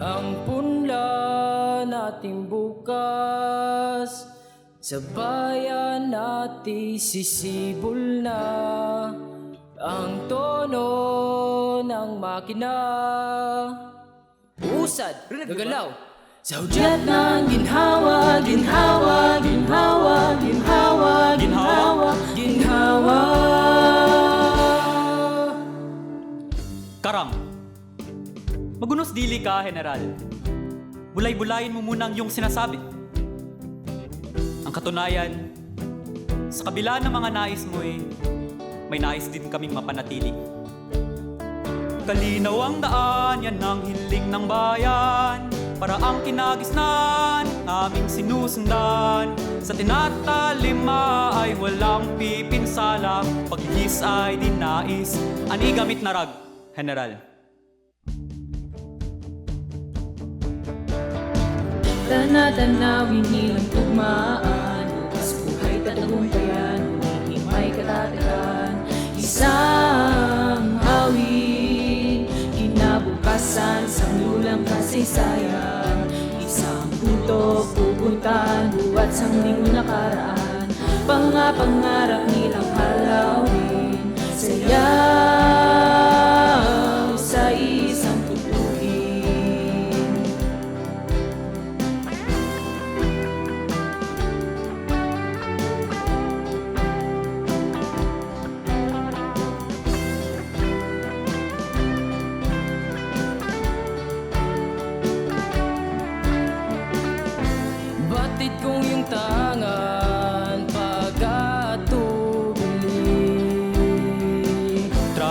Ang punla nating bukas Sa bayan natin sisibol na. Ang tono ng makina. Usad, gagalaw. Sa hudyat ng ginhawa, ginhawa, ginhawa, ginhawa, ginhawa, ginhawa. Karang, magunos dili ka, General. Bulay-bulayin mo muna ang iyong sinasabi. Ang katunayan, sa kabila ng mga nais mo eh, may nais din kaming mapanatili. Kalinaw ang daan, yan ang hiling ng bayan. Para ang kinagisnan, aming sinusundan. Sa tinatalima ay walang pipinsala. Paglihis ay dinais, ani gamit na rag, General. Tana-tanawin nilang tugmaan. Bukas buhay tatagumpayan Hindi may katatagan. Isang hawin Kinabukasan sa lulang kasaysayan. Isang puto pupuntahan Buwat sa muling nakaraan. Panga-pangarap nilang halawin. Sayaw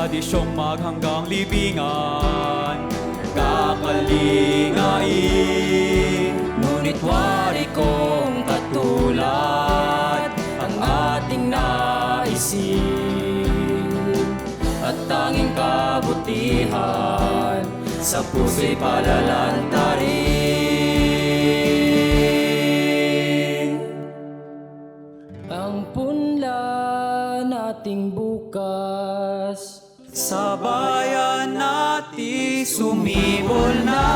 Tradisyong maghanggang libingan. Kakalingain Ngunit wari kong katulad Ang ating naisin. At tanging kabutihan Sa puso'y palalantarin. Ang punla nating bukas Sa bayan natin sumibol na.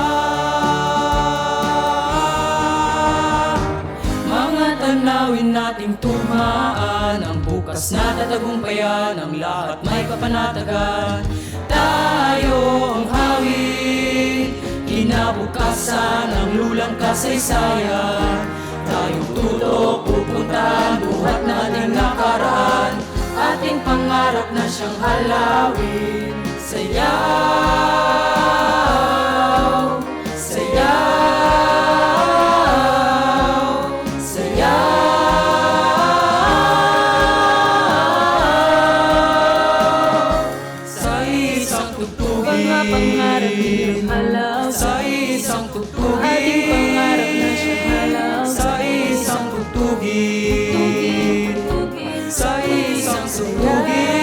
Mga tanawin nating tumaan Ang bukas na tatagumpayan Ang lahat may papanatagan Tayo ang hawin Kinabukasan ang lulang kasaysayan. Tayong tutok pupuntahan Buhat nating nakaraan Ating pangarap na siyang halawin. Sayaw Sayaw Sayaw. Sa isang tugtugin Mga pangarap nilang halaw. Sa isang tugtugin Ating pangarap na siyang halaw tugtugin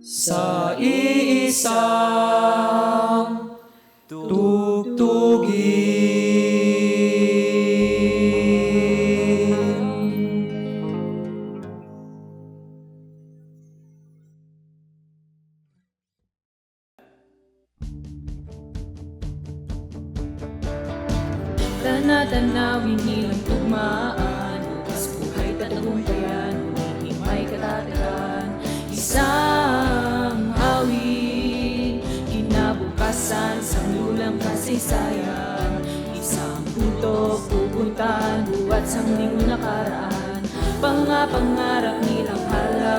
Sa iisang Tana-tanawin nilang tugmaan Bukas buhay tatagumpayan Hindi may katatagan. Isang hawin Kinabukasan sa lulang kasaysayan. Isang puto pupuntahan Buwat sa muling nakaraan. Panga-pangarap nilang Sayaw